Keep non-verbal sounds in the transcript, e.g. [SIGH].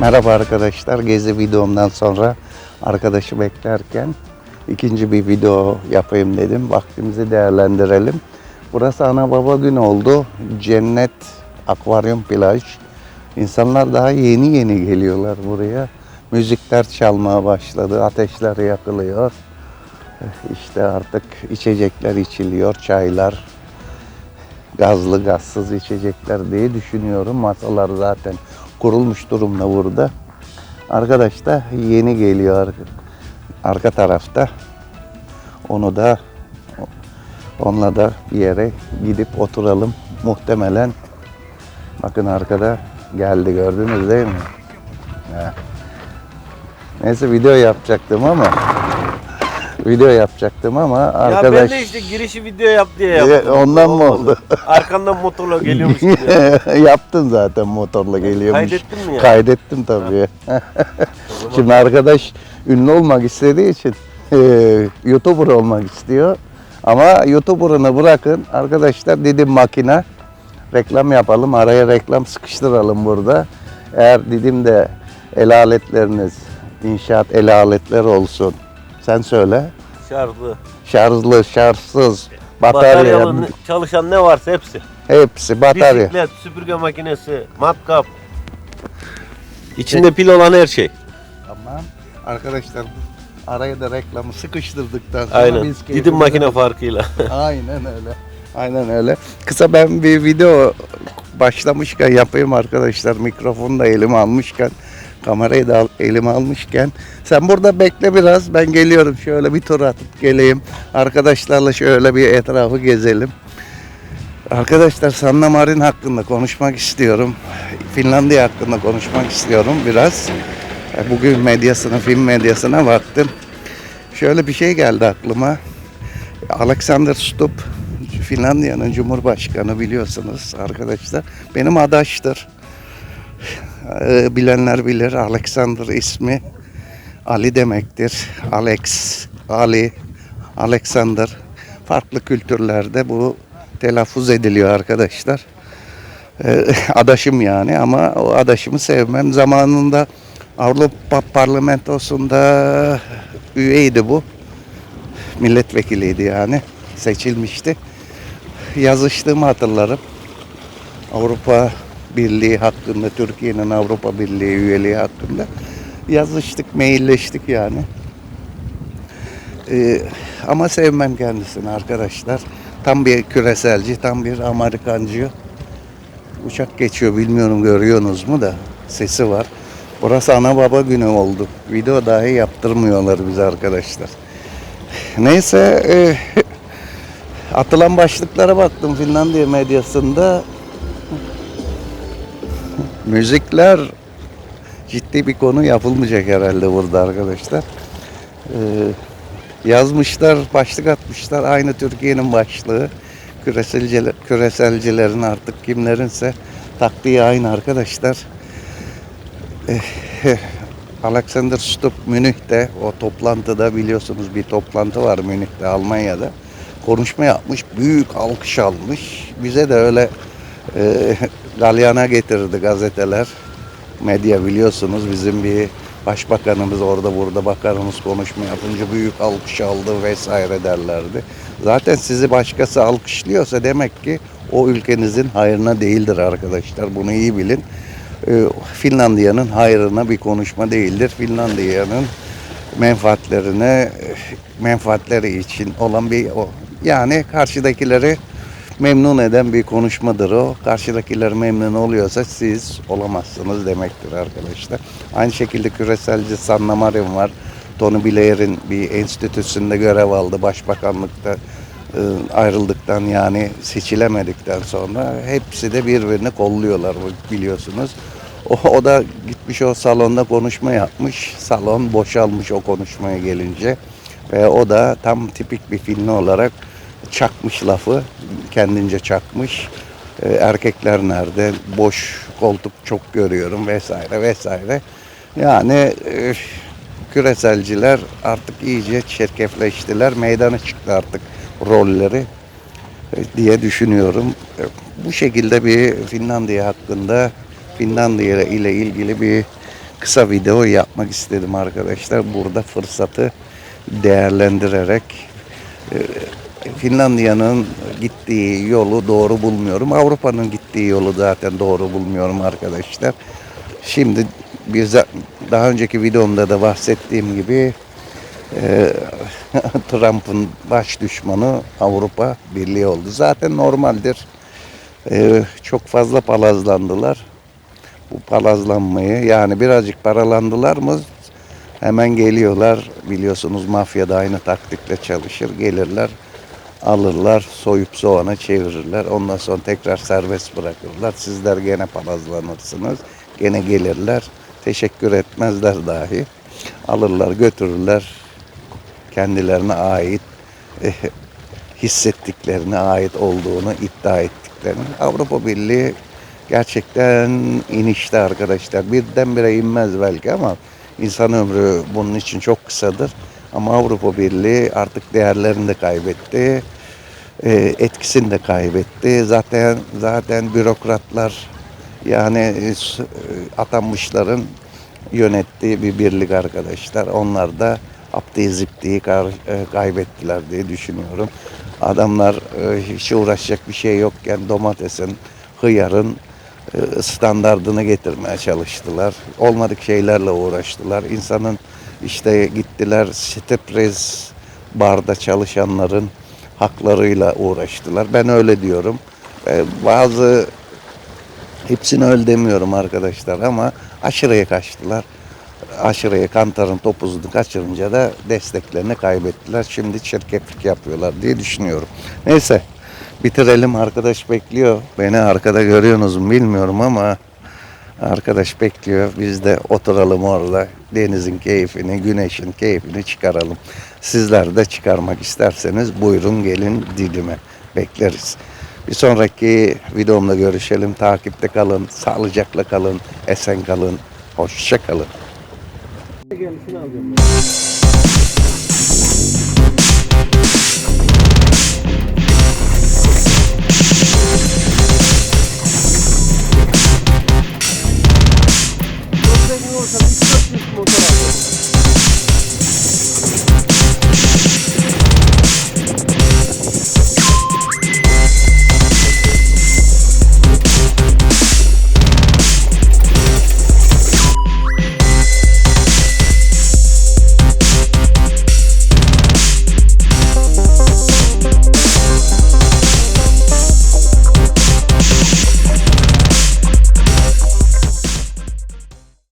Merhaba arkadaşlar. Gezi videomdan sonra arkadaşı beklerken ikinci bir video yapayım dedim. Vaktimizi değerlendirelim. Burası ana baba günü oldu. Cennet Akvaryum Plaj. İnsanlar daha yeni yeni geliyorlar buraya. Müzikler çalmaya başladı. Ateşler yakılıyor. İşte artık içecekler içiliyor. Çaylar, gazlı gazsız içecekler diye düşünüyorum. Masalar zaten kurulmuş durumda burada. Arkadaş da yeni geliyor arka, tarafta. Onu da onunla da bir yere gidip oturalım. Muhtemelen bakın arkada geldi gördünüz değil mi? He. Neyse video yapacaktım ama video yapacaktım ama Ya arkadaş ben de işte girişi video yap diye Ya, yaptım. ondan mı oldu? [LAUGHS] Arkandan motorla geliyormuş gibi. [LAUGHS] Yaptın zaten motorla geliyormuş. Kaydettin mi ya? Kaydettim tabii. [LAUGHS] Şimdi arkadaş ünlü olmak istediği için e, YouTuber olmak istiyor. Ama YouTuber'ını bırakın arkadaşlar dedim makine reklam yapalım. Araya reklam sıkıştıralım burada. Eğer dedim de el aletleriniz inşaat el aletleri olsun. Sen söyle. Şarjlı. Şarjlı, şarjsız, batarya, Bataryalı ne- çalışan ne varsa hepsi. hepsi batarya. Bisiklet, süpürge makinesi, matkap. İçinde pil olan her şey. Tamam. Arkadaşlar araya da reklamı sıkıştırdıktan sonra Aynen. biz Didim keyfimize- makine farkıyla. [LAUGHS] Aynen öyle. Aynen öyle. Kısa ben bir video başlamışken yapayım arkadaşlar. Mikrofonu da elime almışken, kamerayı da elime almışken. Sen burada bekle biraz. Ben geliyorum. Şöyle bir tur atıp geleyim. Arkadaşlarla şöyle bir etrafı gezelim. Arkadaşlar Sanna Marin hakkında konuşmak istiyorum. Finlandiya hakkında konuşmak istiyorum biraz. E, Bugün medyasına, film medyasına baktım. Şöyle bir şey geldi aklıma. Alexander Stubb Finlandiya'nın Cumhurbaşkanı biliyorsunuz arkadaşlar. Benim adaştır. Ee, bilenler bilir. Alexander ismi Ali demektir. Alex, Ali, Alexander. Farklı kültürlerde bu telaffuz ediliyor arkadaşlar. Ee, [LAUGHS] adaşım yani ama o adaşımı sevmem. Zamanında Avrupa Parlamentosu'nda üyeydi bu milletvekiliydi yani. Seçilmişti. Yazıştığımı hatırlarım. Avrupa Birliği hakkında, Türkiye'nin Avrupa Birliği üyeliği hakkında yazıştık, mailleştik yani. Ee, ama sevmem kendisini arkadaşlar. Tam bir küreselci, tam bir Amerikancı. Uçak geçiyor bilmiyorum görüyorsunuz mu da sesi var. Burası ana baba günü oldu. Video dahi yaptırmıyorlar bize arkadaşlar. Neyse e, [LAUGHS] atılan başlıklara baktım Finlandiya medyasında. Müzikler ciddi bir konu yapılmayacak herhalde burada arkadaşlar. E, yazmışlar, başlık atmışlar aynı Türkiye'nin başlığı. Küreselciler, küreselcilerin artık kimlerinse taktiği aynı arkadaşlar. Eh, Alexander Stubb Münih'te o toplantıda biliyorsunuz bir toplantı var Münih'te Almanya'da. Konuşma yapmış, büyük alkış almış. Bize de öyle e, galyana getirdi gazeteler. Medya biliyorsunuz bizim bir başbakanımız orada burada bakanımız konuşma yapınca büyük alkış aldı vesaire derlerdi. Zaten sizi başkası alkışlıyorsa demek ki o ülkenizin hayrına değildir arkadaşlar. Bunu iyi bilin. Ee, Finlandiya'nın hayrına bir konuşma değildir. Finlandiya'nın menfaatlerine menfaatleri için olan bir o yani karşıdakileri memnun eden bir konuşmadır o. Karşıdakiler memnun oluyorsa siz olamazsınız demektir arkadaşlar. Aynı şekilde küreselci Sanna Marin var. Tony Blair'in bir enstitüsünde görev aldı. Başbakanlıkta e, ayrıldıktan yani seçilemedikten sonra hepsi de birbirini kolluyorlar biliyorsunuz. O, o da gitmiş o salonda konuşma yapmış. Salon boşalmış o konuşmaya gelince. Ve o da tam tipik bir filmi olarak çakmış lafı. Kendince çakmış. E, erkekler nerede? Boş koltuk çok görüyorum vesaire vesaire. Yani küreselciler artık iyice çirkefleştiler. Meydana çıktı artık rolleri e, diye düşünüyorum. E, Bu şekilde bir Finlandiya hakkında Finlandiya ile ilgili bir kısa video yapmak istedim arkadaşlar. Burada fırsatı değerlendirerek e, Finlandiya'nın gittiği yolu doğru bulmuyorum. Avrupa'nın gittiği yolu zaten doğru bulmuyorum arkadaşlar. Şimdi bir daha önceki videomda da bahsettiğim gibi e, [LAUGHS] Trump'ın baş düşmanı Avrupa Birliği oldu. Zaten normaldir. E, çok fazla palazlandılar. Bu palazlanmayı yani birazcık paralandılar mı hemen geliyorlar. Biliyorsunuz mafyada aynı taktikle çalışır. Gelirler alırlar, soyup soğana çevirirler. Ondan sonra tekrar serbest bırakırlar. Sizler gene palazlanırsınız. Gene gelirler. Teşekkür etmezler dahi. Alırlar, götürürler. Kendilerine ait eh, hissettiklerine ait olduğunu iddia ettiklerini. Avrupa Birliği gerçekten inişte arkadaşlar. Birdenbire inmez belki ama insan ömrü bunun için çok kısadır. Ama Avrupa Birliği artık değerlerini de kaybetti. e, etkisini de kaybetti. Zaten zaten bürokratlar yani e, e, atanmışların yönettiği bir birlik arkadaşlar. Onlar da aptıyı ziptiyi e, kaybettiler diye düşünüyorum. Adamlar hiç uğraşacak bir şey yokken domatesin, hıyarın standardını getirmeye çalıştılar. Olmadık şeylerle uğraştılar. İnsanın işte gittiler Stepres barda çalışanların haklarıyla uğraştılar. Ben öyle diyorum. E, bazı hepsini öyle demiyorum arkadaşlar ama aşırıya kaçtılar. Aşırıya kantarın topuzunu kaçırınca da desteklerini kaybettiler. Şimdi çirkeflik yapıyorlar diye düşünüyorum. Neyse bitirelim. Arkadaş bekliyor. Beni arkada görüyorsunuz mu bilmiyorum ama arkadaş bekliyor. Biz de oturalım orada. Denizin keyfini, güneşin keyfini çıkaralım. Sizler de çıkarmak isterseniz buyurun gelin Didim'e. Bekleriz. Bir sonraki videomda görüşelim. Takipte kalın, sağlıcakla kalın, esen kalın, hoşça kalın. Gelsin.